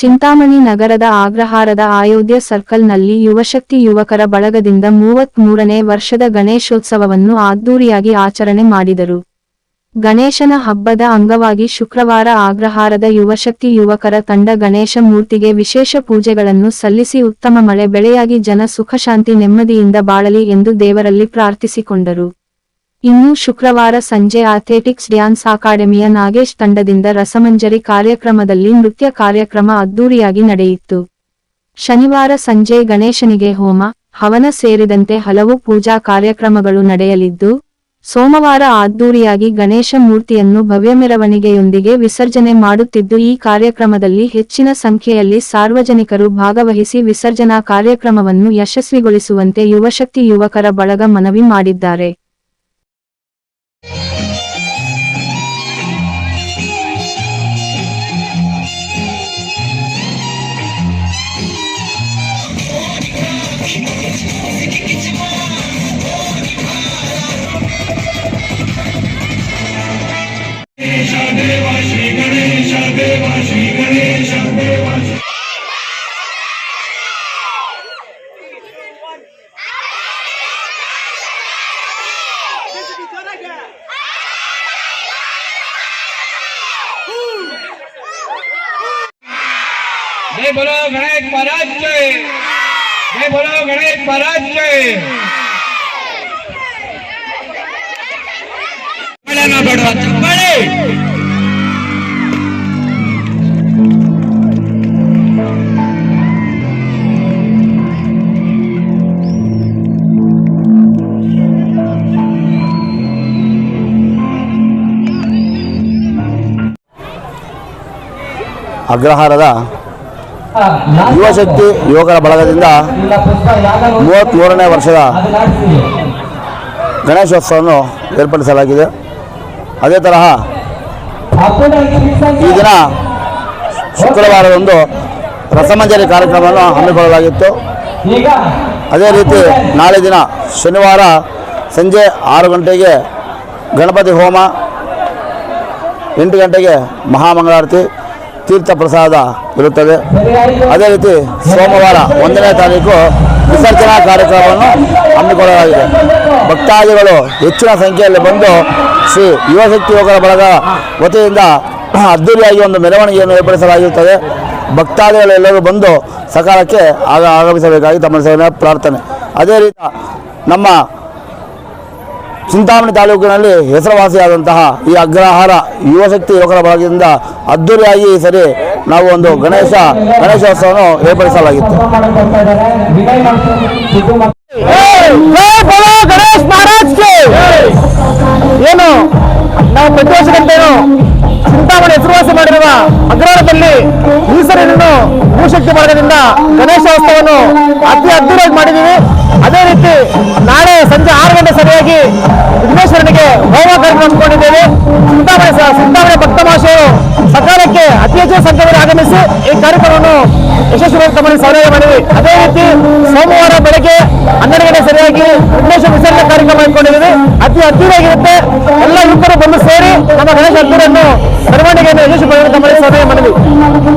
ಚಿಂತಾಮಣಿ ನಗರದ ಆಗ್ರಹಾರದ ಅಯೋಧ್ಯ ಸರ್ಕಲ್ನಲ್ಲಿ ಯುವಶಕ್ತಿ ಯುವಕರ ಬಳಗದಿಂದ ಮೂವತ್ತ್ ಮೂರನೇ ವರ್ಷದ ಗಣೇಶೋತ್ಸವವನ್ನು ಅದ್ದೂರಿಯಾಗಿ ಆಚರಣೆ ಮಾಡಿದರು. ಗಣೇಶನ ಹಬ್ಬದ ಅಂಗವಾಗಿ ಶುಕ್ರವಾರ ಆಗ್ರಹಾರದ ಯುವಶಕ್ತಿ ಯುವಕರ ತಂಡ ಗಣೇಶ ಮೂರ್ತಿಗೆ ವಿಶೇಷ ಪೂಜೆಗಳನ್ನು ಸಲ್ಲಿಸಿ ಉತ್ತಮ ಮಳೆ, ಬೆಳೆಯಾಗಿ ಜನ ಸುಖಶಾಂತಿ ನೆಮ್ಮದಿಯಿಂದ ಬಾಳಲಿ ಎಂದು ದೇವರಲ್ಲಿ ಪ್ರಾರ್ಥಿಸಿಕೊಂಡರು. ಇನ್ನು ಶುಕ್ರವಾರ ಸಂಜೆ ಅಥ್ಲೆಟಿಕ್ಸ್ ಡ್ಯಾನ್ಸ್ ಅಕಾಡೆಮಿಯ ನಾಗೇಶ್ ತಂಡದಿಂದ ರಸಮಂಜರಿ ಕಾರ್ಯಕ್ರಮದಲ್ಲಿ ನೃತ್ಯ ಕಾರ್ಯಕ್ರಮ ಅದ್ದೂರಿಯಾಗಿ ನಡೆಯಿತು. ಶನಿವಾರ ಸಂಜೆ ಗಣೇಶನಿಗೆ ಹೋಮ, ಹವನ ಸೇರಿದಂತೆ ಹಲವು ಪೂಜಾ ಕಾರ್ಯಕ್ರಮಗಳು ನಡೆಯಲಿದ್ದು, ಸೋಮವಾರ ಅದ್ದೂರಿಯಾಗಿ ಗಣೇಶ ಮೂರ್ತಿಯನ್ನು ಭವ್ಯ ಮೆರವಣಿಗೆಯೊಂದಿಗೆ ವಿಸರ್ಜನೆ ಮಾಡುತ್ತಿದ್ದು, ಈ ಕಾರ್ಯಕ್ರಮದಲ್ಲಿ ಹೆಚ್ಚಿನ ಸಂಖ್ಯೆಯಲ್ಲಿ ಸಾರ್ವಜನಿಕರು ಭಾಗವಹಿಸಿ ವಿಸರ್ಜನಾ ಕಾರ್ಯಕ್ರಮವನ್ನು ಯಶಸ್ವಿಗೊಳಿಸುವಂತೆ ಯುವಶಕ್ತಿ ಯುವಕರ ಬಳಗ ಮನವಿ ಮಾಡಿದ್ದಾರೆ. जय बोलो गणेश महाराज जय जय बोलो गणेश महाराज जय ಚಪ್ಪಾಳೆನ ಬೇಡ ಚಪ್ಪಾಳೆ ಅಗ್ರಹಾರದ ಯುವಶಕ್ತಿ ಯುವಕರ ಬಳಗದಿಂದ ಮೂವತ್ತ್ಮೂರನೇ ವರ್ಷದ ಗಣೇಶೋತ್ಸವವನ್ನು ಏರ್ಪಡಿಸಲಾಗಿದೆ. ಅದೇ ತರಹ ಈ ದಿನ ಶುಕ್ರವಾರದಂದು ರಸಮಂಜರಿ ಕಾರ್ಯಕ್ರಮವನ್ನು ಹಮ್ಮಿಕೊಳ್ಳಲಾಗಿತ್ತು. ಅದೇ ರೀತಿ ನಾಳೆ ದಿನ ಶನಿವಾರ ಸಂಜೆ ಆರು ಗಂಟೆಗೆ ಗಣಪತಿ ಹೋಮ, ಎಂಟು ಗಂಟೆಗೆ ಮಹಾಮಂಗಳಾರತಿ ತೀರ್ಥ ಪ್ರಸಾದ ಇರುತ್ತದೆ. ಅದೇ ರೀತಿ ಸೋಮವಾರ ಒಂದನೇ ತಾರೀಕು ವಿಸರ್ಜನಾ ಕಾರ್ಯಕ್ರಮವನ್ನು ಹಮ್ಮಿಕೊಳ್ಳಲಾಗಿದೆ. ಭಕ್ತಾದಿಗಳು ಹೆಚ್ಚಿನ ಸಂಖ್ಯೆಯಲ್ಲಿ ಬಂದು ಶ್ರೀ ಯುವಶಕ್ತಿ ಯೋಗರ ಬಳಗ ವತಿಯಿಂದ ಅದ್ದೂರಿಯಾಗಿ ಒಂದು ಮೆರವಣಿಗೆಯನ್ನು ಏರ್ಪಡಿಸಲಾಗಿರುತ್ತದೆ. ಭಕ್ತಾದಿಗಳೆಲ್ಲರೂ ಬಂದು ಸಕಾಲಕ್ಕೆ ಆಗ ಆಗಮಿಸಬೇಕಾಗಿ ತಮ್ಮ ಸೇವೆಯ ಪ್ರಾರ್ಥನೆ. ಅದೇ ರೀತಿ ನಮ್ಮ ಚಿಂತಾಮಣಿ ತಾಲೂಕಿನಲ್ಲಿ ಹೆಸರುವಾಸಿಯಾದಂತಹ ಈ ಅಗ್ರಹಾರ ಯುವಶಕ್ತಿ ಯುವಕರ ಭಾಗದಿಂದ ಅದ್ದೂರಿಯಾಗಿ ಈ ಸರಿ ನಾವು ಒಂದು ಗಣೇಶ, ಗಣೇಶೋತ್ಸವವನ್ನು ಏರ್ಪಡಿಸಲಾಗಿತ್ತು. ಏನು? ನಾವು ಪ್ರತಿ ವರ್ಷದಂತೆಯೂ ಚಿಂತಾಮಣಿ ಹೆಸರುವಾಸಿ ಮಾಡಿರುವ ಅಗ್ರಹಾರದಲ್ಲಿ ಈ ಸರಿಯನ್ನು ಭೂಶಕ್ತಿ ಮಾರ್ಗದಿಂದ ಗಣೇಶೋತ್ಸವವನ್ನು ಅತಿ ಅದ್ದೂರಿಯಾಗಿ ಮಾಡಿದ್ದೀವಿ. ಅದೇ ರೀತಿ ನಾಳೆ ಸಂಜೆ ಆರು ಗಂಟೆ ವಿಘ್ನೇಶ್ವರನಿಗೆ ಹೋಮ ಕಾರ್ಯಕ್ರಮ ಹಮ್ಮಿಕೊಂಡಿದ್ದೇವೆ ಚಿಂತಾಮಣಿ ಚಿಂತಾಮಣಿ ಭಕ್ತ ಮಹಾಶಯರು ಸಕಾಲಕ್ಕೆ ಅತಿ ಹೆಚ್ಚಿನ ಸಂಖ್ಯೆಯಲ್ಲಿ ಆಗಮಿಸಿ ಈ ಕಾರ್ಯಕ್ರಮವನ್ನು ಯಶಸ್ವಿಯಾಗಿ ತಮ್ಮಲ್ಲಿ ಸೌಲಭ್ಯ ಮಾಡಿದ್ವಿ ಅದೇ ರೀತಿ ಸೋಮವಾರ ಬೆಳಗ್ಗೆ ಹನ್ನೆರಡು ಗಂಟೆ ಸರಿಯಾಗಿ ವಿಘ್ನೇಶ್ವರ ವಿಸರ್ಜನೆ ಕಾರ್ಯಕ್ರಮ ಇಟ್ಕೊಂಡಿದ್ದೀವಿ ಅತಿ ಅದ್ದೂರಿಯಾಗಿರುತ್ತೆ ಎಲ್ಲ ಯುವಕರು ಬಂದು ಸೇರಿ ನಮ್ಮ ಗಣೇಶ ಹಬ್ಬವನ್ನು ಮೆರವಣಿಗೆಯನ್ನು ಯಶಸ್ವಿ ತಮ್ಮಲ್ಲಿ ಸೌಲಭ್ಯ ಮಾಡಿದ್ವಿ